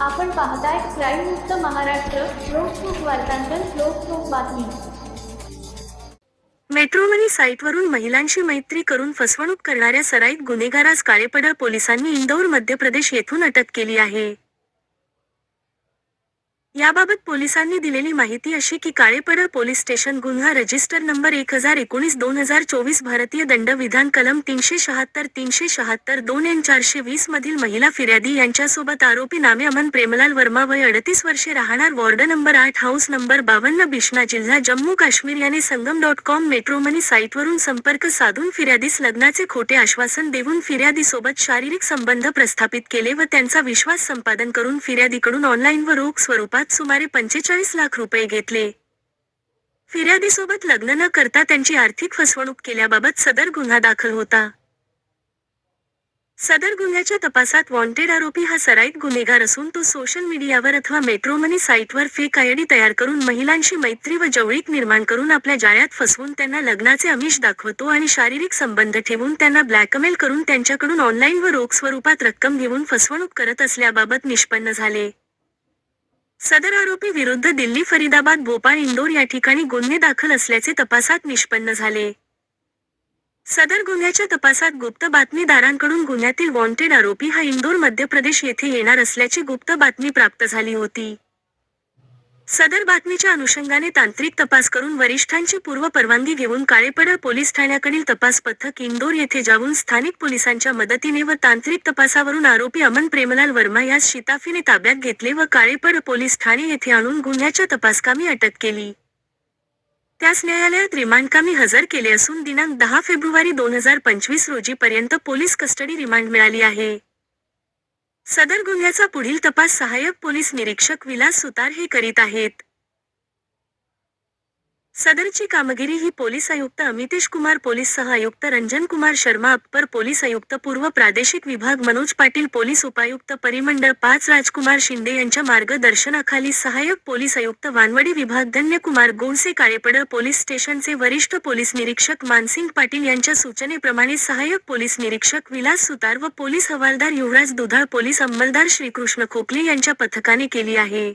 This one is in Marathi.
आपण पाहताय क्राईम मुक्त महाराष्ट्र लोकसुख वार्तांकन लोकसुख बातमी. मेट्रोमनी साईटवरून महिलांशी मैत्री करून फसवणूक करणाऱ्या सराईत गुन्हेगारास काळेपडळ पोलिसांनी इंदौर मध्य प्रदेश येथून अटक केली आहे. याबाबत पोलिसांनी दिलेली माहिती अशी की काळेपडळ पोलीस स्टेशन गुन्हा रजिस्टर नंबर एक हजार एकोणीस दोन हजार चोवीस भारतीय दंडविधान कलम तीनशे शहात्तर तीनशे शहात्तर दोन एन चारशे वीस मधील महिला फिर्यादी यांच्यासोबत आरोपी नामे अमन प्रेमलाल वर्मा वय अडतीस वर्षे राहणार वॉर्ड नंबर आठ हाऊस नंबर बावन्न बिष्णा जिल्हा जम्मू काश्मीर याने संगम डॉट कॉम मेट्रोमनी साईटवरून संपर्क साधून फिर्यादीस लग्नाचे खोटे आश्वासन देऊन फिर्यादीसोबत शारीरिक संबंध प्रस्थापित केले व त्यांचा विश्वास संपादन करून फिर्यादीकडून ऑनलाईन व रोख स्वरूपात सुमारे पंचेचाळीस लाख रुपये घेतले. फिर्यादीसोबत लग्न न करता त्यांची आर्थिक फसवणूक केल्याबाबत सदर गुन्हा दाखल होता. सदर गुन्ह्याच्या तपासात वॉन्टेड आरोपी हा सराईत गुन्हेगार असून तो सोशल मीडियावर अथवा मेट्रोमनी साईटवर फेक आयडी तयार करून महिलांशी मैत्री व जवळीक निर्माण करून आपल्या जाळ्यात फसवून त्यांना लग्नाचे आमिष दाखवतो आणि शारीरिक संबंध ठेवून त्यांना ब्लॅकमेल करून त्यांच्याकडून ऑनलाईन व रोख स्वरूपात रक्कम घेऊन फसवणूक करत असल्याबाबत निष्पन्न झाले. सदर आरोपी विरुद्ध दिल्ली फरीदाबाद भोपाळ इंदोर या ठिकाणी गुन्हे दाखल असल्याचे तपासात निष्पन्न झाले. सदर गुन्ह्याच्या तपासात गुप्त बातमीदारांकडून गुन्ह्यातील वॉन्टेड आरोपी हा इंदोर मध्य प्रदेश येथे येणार असल्याची गुप्त बातमी प्राप्त झाली होती. सदर बातमीच्या अनुषंगाने तांत्रिक तपास करून वरिष्ठांची पूर्व परवानगी घेऊन काळेपडा पोलीस ठाण्याकडील तपास पथक इंदोर येथे जाऊन स्थानिक पोलिसांच्या मदतीने व तांत्रिक तपासावरून आरोपी अमन प्रेमलाल वर्मा यास शिताफीने ताब्यात घेतले व काळेपड पोलीस ठाणे येथे आणून गुन्ह्याच्या तपासकामी अटक केली. त्यास न्यायालयात रिमांडकामी हजर केले असून दिनांक दहा फेब्रुवारी दोन हजार पंचवीस रोजी पर्यंत पोलीस कस्टडी रिमांड मिळाली आहे. सदर गुन्ह्याचा पुढील तपास सहाय्यक पोलीस निरीक्षक विलास सुतार हे करीत आहेत. सदरची कामगिरी ही पोलीस आयुक्त अमितेश कुमार पोलीस सह आयुक्त रंजन कुमार शर्मा अप्पर पोलीस आयुक्त पूर्व प्रादेशिक विभाग मनोज पाटील पोलीस उपायुक्त परिमंडळ पाच राजकुमार शिंदे यांच्या मार्गदर्शनाखाली सहाय्यक पोलीस आयुक्त वानवडी विभाग धन्यकुमार गोंसे काळेपडळ पोलीस स्टेशनचे वरिष्ठ पोलीस निरीक्षक मानसिंग पाटील यांच्या सूचनेप्रमाणे सहाय्यक पोलीस निरीक्षक विलास सुतार व पोलीस हवालदार युवराज दुधाळ पोलीस अंमलदार श्रीकृष्ण खोकले यांच्या पथकाने केली आहे.